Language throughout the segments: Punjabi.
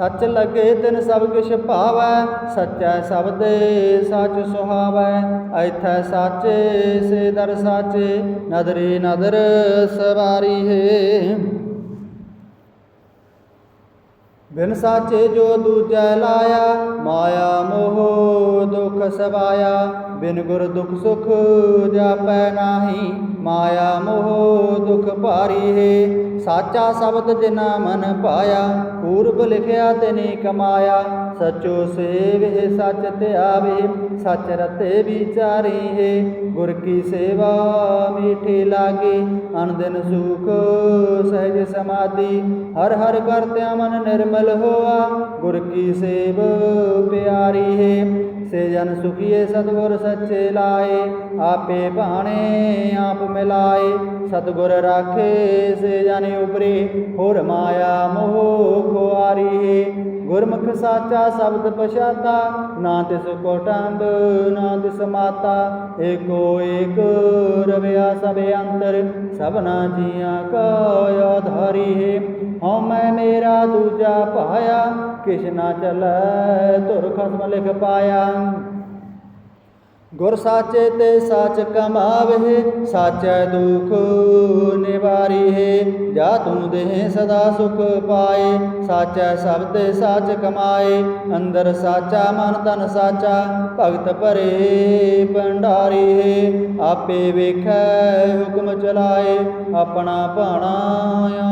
ਸੱਚ ਲੱਗੇ ਤਿਨ ਸਭ ਕਿਛ ਭਾਵੈ, ਸੱਚੈ ਸਬਦੇ ਸੱਚ ਸੁਹਾਵੈ ਐਥੈ ਸਾਚੇ ਸੇ ਦਰ ਸਾਚੇ, ਨਦਰੀ ਨਦਰ ਸਵਾਰੀ ਹੈ। ਬਿਨ ਸਾਚੇ ਜੋ ਦੂਜੈ ਲਾਇਆ, ਮਾਇਆ ਮੋਹ ਦੁਖ ਸਵਾਇਆ, ਬਿਨ ਗੁਰ ਦੁਖ ਸੁਖ ਜਾਪੈ ਨਾਹੀ, ਮਾਇਆ ਮੋਹ ਦੁਖ ਭਾਰੀ ਹੈ। ਸਾਚਾ ਸ਼ਬਦ ਜਿਨਾ ਮਨ ਪਾਇਆ, ਪੂਰਬ ਲਿਖਿਆ ਤਿਨੇ ਕਮਾਇਆ। ਸਚੋ ਸੇਵ ਹੈ ਸੱਚ ਧਿਆਵੇ, ਸਚ ਰਤੇ ਵਿਚਾਰੀ ਹੈ ਗੁਰ ਕੀ ਸੇਵਾ ਮੀਠੀ ਲਾਗੀ ਅਨੰਦਨ ਸੁਖ ਸਹਿਜ ਸਮਾਧੀ। ਹਰ ਹਰ ਕਰਤਿਆ ਮਨ ਨਿਰਮਲ ਹੋਆ, ਗੁਰ ਕੀ ਸੇਵ ਪਿਆਰੀ ਸੇ ਜਨ ਸੁਖੀਏ ਸਤਗੁਰ ਸੱਚੇ ਲਾਏ, ਆਪੇ ਭਾਣੇ ਆਪ ਮਿਲਾਏ। ਸਤਗੁਰ ਰਾਖੇ ਸੇ ਜਨ ਉਪਰੇ, ਹੋਰ ਮਾਇਆ ਮੋਹ ਖੁਆਰੀ ਗੁਰਮੁਖ ਸਾਚਾ ਸ਼ਬਦ ਪਛਾਤਾ, ਨਾ ਤਿਸ ਕੋਟੰਬ ਨਾ ਤਿਸ ਮਾਤਾ, ਏਕੋ ਏਕ ਰਵਿਆ ਸਭ ਅੰਤਰ, ਸਭਨਾ ਜੀਆਂ ਕਾ ਆਧਾਰੀ ਹੈ। ਹਉ ਮੈਂ ਮੇਰਾ ਦੂਜਾ ਪਾਇਆ ਕਿਛ ਨਾ ਚਲੈ ਤੁਰ ਖਸਮ ਲਿਖ ਪਾਇਆ। ਗੁਰ ਸਾਚੇ ਤੇ ਸਾਚ ਕਮਾਵੇ, ਸਾਚੈ ਦੁਖ ਨਿਵਾਰੀ ਹੈ ਜਾ ਤੂੰ ਦੇਹ ਸਦਾ ਸੁਖ ਪਾਏ, ਸਾਚੈ ਸ਼ਬਦ ਸਾਚ ਕਮਾਏ, ਅੰਦਰ ਸਾਚਾ ਮਨ ਤਨ ਸਾਚਾ, ਭਗਤ ਭਰੇ ਭੰਡਾਰੀ ਹੈ ਆਪੇ ਵੇਖੈ ਹੁਕਮ ਚਲਾਏ, ਆਪਣਾ ਭਾਣਾ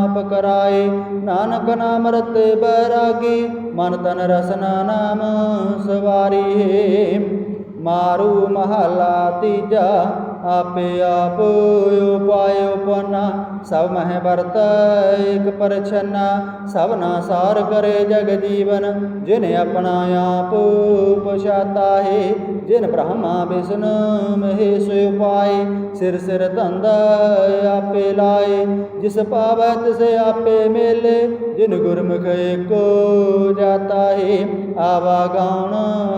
ਆਪ ਕਰਾਏ, ਨਾਨਕ ਨਾਮ ਰਤੇ ਬੈਰਾਗੀ, ਮਨ ਤਨ ਰਸਨਾ ਨਾਮ ਸਵਾਰੀ ਹੈ ਮਾਰੂ ਮਹਲਾ ਤੀਜਾ ਆਪੇ ਆਪ ਉਪਾਇ ਉਪਨਾ, ਸਭ ਮਹਿ ਵਰਤ ਇਕ ਪਰਛਨਾ ਸਭਨਾ ਸਾਰ ਕਰੇ ਜਗ ਜੀਵਨ, ਜਿਨ ਆਪਣਾ ਆਪ ਪਛਾਤਾ ਜਿਨ ਬ੍ਰਹਮਾ ਵਿਸ਼ਨ ਮਹੇਸ਼ ਉਪਾਏ, ਸਿਰ ਸਿਰ ਧੰਦਾ ਆਪੇ ਲਾਏ, ਜਿਸ ਪਾਵੈ ਤਿਸ ਆਪੇ ਮੇਲੇ, ਜਿਨ ਗੁਰਮੁਖ ਏਕੋ ਜਾਤਾ ਹੈ, ਆਵਾ ਗਾਉਣ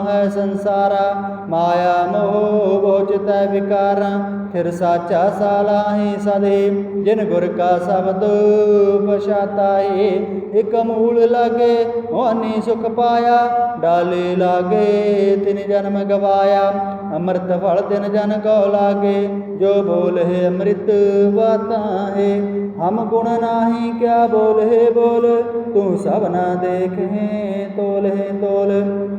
ਹੈ ਸੰਸਾਰਾ, ਮਾਇਆ ਮੋਹ ਬੋਚਤੈ ਵਿਕਾਰਾਂ, ਫਿਰ ਸਾਚਾ ਸਾਲਾਹੀ ਸਦੇ ਜਿਨ ਗੁਰ ਕਾ ਸ਼ਬਦ ਪਛਾਤਾ ਇਕ ਮੂਲ ਲਾਗੇ ਹੋਨੀ ਸੁਖ ਪਾਇਆ, ਡਾਲੇ ਲਾਗੇ ਤਿਨ ਜਨਮ ਗਵਾਇਆ। ਅੰਮ੍ਰਿਤ ਫਲ ਤਿਨ ਜਨ ਕੋ ਲਾਗੇ, ਜੋ ਬੋਲ ਅੰਮ੍ਰਿਤ ਬਾਤਾਂ ਹਮ ਗੁਣ ਨਾਹੀ ਕਿਆ ਬੋਲ ਬੋਲ, ਤੂੰ ਸਭਨਾ ਦੇਖੇ ਤੋਲ ਹੈ ਤੋਲ।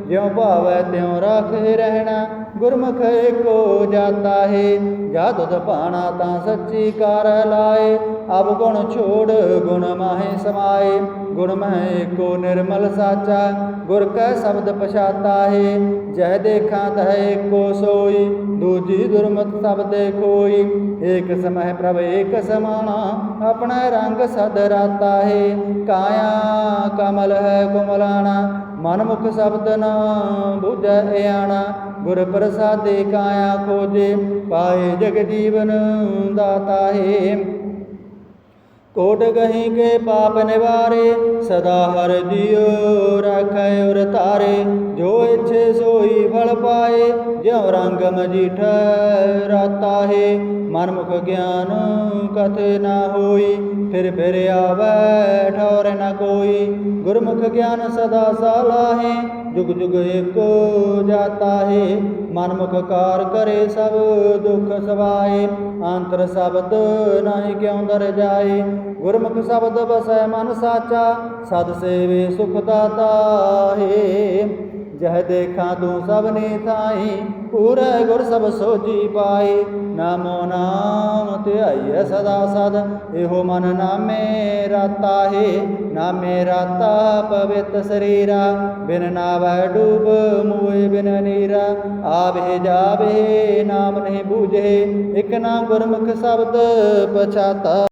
ਜਿਉ ਭਾਵੈ ਤਿਉ ਰਾਖੇ ਰਹਿਣਾ, ਗੁਰਮੁਖ ਕੋ ਏਕੋ ਜਾਤਾ ਹੈ। ਜਾ ਤੁਧ ਭਾਣਾ ਤਾਂ ਸੱਚੀ ਕਰ ਲਾਏ। ਅਬ ਗੁਣ ਛੋੜ, ਗੁਣ ਮਾਹੇ ਸਮਾਏ। ਗੁਣ ਮਹਿ ਏਕੋ ਨਿਰਮਲ ਸਾਚਾ। ਗੁਰ ਕੈ ਸ਼ਬਦ ਪਛਾਤਾ ਹੈ। ਜਹ ਦੇਖਾਂ ਤਹ ਏਕੋ ਸੋਈ। ਦੂਜੀ ਦੁਰਮਤ ਸਬਦੇ ਕੋਈ ਏਕ ਸਮਹਿ ਪ੍ਰਭ ਏਕ ਸਮਾਣਾ। ਆਪਣਾ ਰੰਗ ਸਦ ਰਾਤਾ ਹੈ। ਕਾਇਆ ਕਮਲ ਹੈ ਕੁਮਲਾਣਾ। ਮਨ ਸ਼ਬਦ ਨਾ ਬੁਝੈ ਆਣਾ ਗੁਰ ਪ੍ਰਸਾਦੇ ਕਾਇਆ ਖੋਜੇ, ਪਾਏ ਜਗ ਜੀਵਨ ਦਾਤਾ ਹੈ। ਕੋਟ ਗਹੀ ਕੇ ਪਾਪ ਨਿਵਾਰੇ, ਸਦਾ ਹਰ ਜਿਉ ਰਾਖੈ ਉਰ ਤਾਰੇ, ਜੋ ਇਛੇ ਸੋਈ ਫਲ ਪਾਏ ਜਿਉ ਰੰਗ ਮਜੀਠ, ਰਾਤਾ ਮਨ ਮੁਖ ਗਿਆਨ ਕਥੇ ਨਾ ਹੋਈ, ਫਿਰ ਫਿਰ ਆਵੈ, ਠੌਰ ਨ ਕੋਈ। ਗੁਰਮੁਖ ਗਿਆਨ ਸਦਾ ਸਾਲਾਹੇ ਜੁਗ ਜੁਗ ਏਕੋ ਜਾਤਾ ਹੈ। ਮਨ ਮੁਖ ਕਾਰ ਕਰੇ ਸਭ ਦੁਖ ਸਵਾਏ, ਅੰਤਰ ਸ਼ਬਦ ਨਾਹੀ ਕਿਉ ਦਰ ਜਾਏ। ਗੁਰਮੁਖ ਸ਼ਬਦ ਬਸੈ ਮਨ ਸਾਚਾ, ਸਦ ਸੇਵੇ ਸੁਖ ਦਾਤਾ ਹੈ। ਜਹ ਦੇਖਾਂ ਤੂੰ ਸਭਨੀ ਥਾਈ, ਪੂਰੇ ਗੁਰ ਸਭ ਸੋਜੀ ਪਾਏ ਨਾਮੋ ਨਾਮ ਧਿਆਈਐ ਸਦਾ ਸਦ, ਇਹੋ ਮਨ ਨਾਮੇ ਰਾਤਾ ਹੈ ਨਾਮੇ ਰਾਤਾ ਪਵਿੱਤ ਸਰੀਰਾ, ਬਿਨ ਨਾਵੈ ਡੂਬ ਮੂਏ ਬਿਨ ਨੀਰਾ। ਆਵੇ ਜਾਵੇ ਨਾਮ ਨਹੀਂ ਬੂਝੇ, ਇਕ ਨਾਮ ਗੁਰਮੁਖ ਸ਼ਬਦ ਪਛਾਤਾ।